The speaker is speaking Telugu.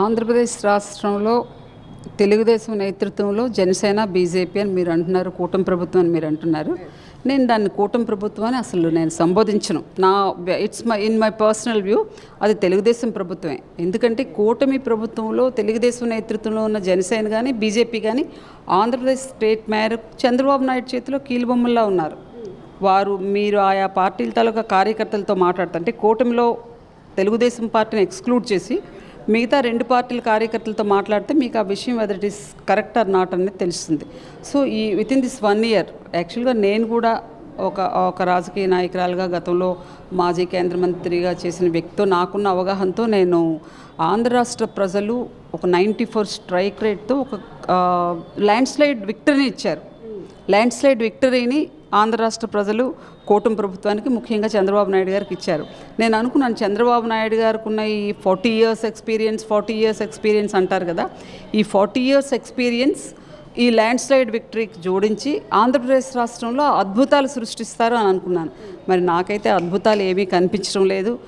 ఆంధ్రప్రదేశ్ రాష్ట్రంలో తెలుగుదేశం నేతృత్వంలో జనసేన బీజేపీ అని మీరు అంటున్నారు కూటమి ప్రభుత్వం అని మీరు అంటున్నారు. నేను దాన్ని కూటమి ప్రభుత్వం అని అసలు నేను సంబోధించను. నా it's my in my personal view అది తెలుగుదేశం ప్రభుత్వమే. ఎందుకంటే కూటమి ప్రభుత్వంలో తెలుగుదేశం నేతృత్వంలో ఉన్న జనసేన కానీ బీజేపీ కానీ ఆంధ్రప్రదేశ్ స్టేట్ మేయర్ చంద్రబాబు నాయుడు చేతిలో కీలుబొమ్మల్లా ఉన్నారు. వారు మీరు ఆయా పార్టీల తాలూకా కార్యకర్తలతో మాట్లాడుతుంటే కూటమిలో తెలుగుదేశం పార్టీని ఎక్స్క్లూడ్ చేసి మిగతా రెండు పార్టీల కార్యకర్తలతో మాట్లాడితే మీకు ఆ విషయం whether it is correct or not అనేది తెలుస్తుంది. సో ఈ with in this one year యాక్చువల్గా నేను కూడా ఒక ఒక రాజకీయ నాయకురాలుగా గతంలో మాజీ కేంద్ర మంత్రిగా చేసిన వ్యక్తితో నాకున్న అవగాహనతో నేను ఆంధ్ర రాష్ట్ర ప్రజలు ఒక నైంటీ ఫోర్ స్ట్రైక్ రేట్తో ఒక ల్యాండ్ స్లైడ్ విక్టరీని ఇచ్చారు. ల్యాండ్స్లైడ్ విక్టరీని ఆంధ్ర రాష్ట్ర ప్రజలు కూటమి ప్రభుత్వానికి ముఖ్యంగా చంద్రబాబు నాయుడు గారికి ఇచ్చారు. నేను అనుకున్నాను చంద్రబాబు నాయుడు గారికి ఉన్న ఈ forty years experience forty years experience అంటారు కదా ఈ ఫార్టీ ఇయర్స్ ఎక్స్పీరియన్స్ ఈ ల్యాండ్ స్లైడ్ విక్టరీకి జోడించి ఆంధ్రప్రదేశ్ రాష్ట్రంలో అద్భుతాలు సృష్టిస్తారు అని అనుకున్నాను. మరి నాకైతే అద్భుతాలు ఏమీ కనిపించడం లేదు.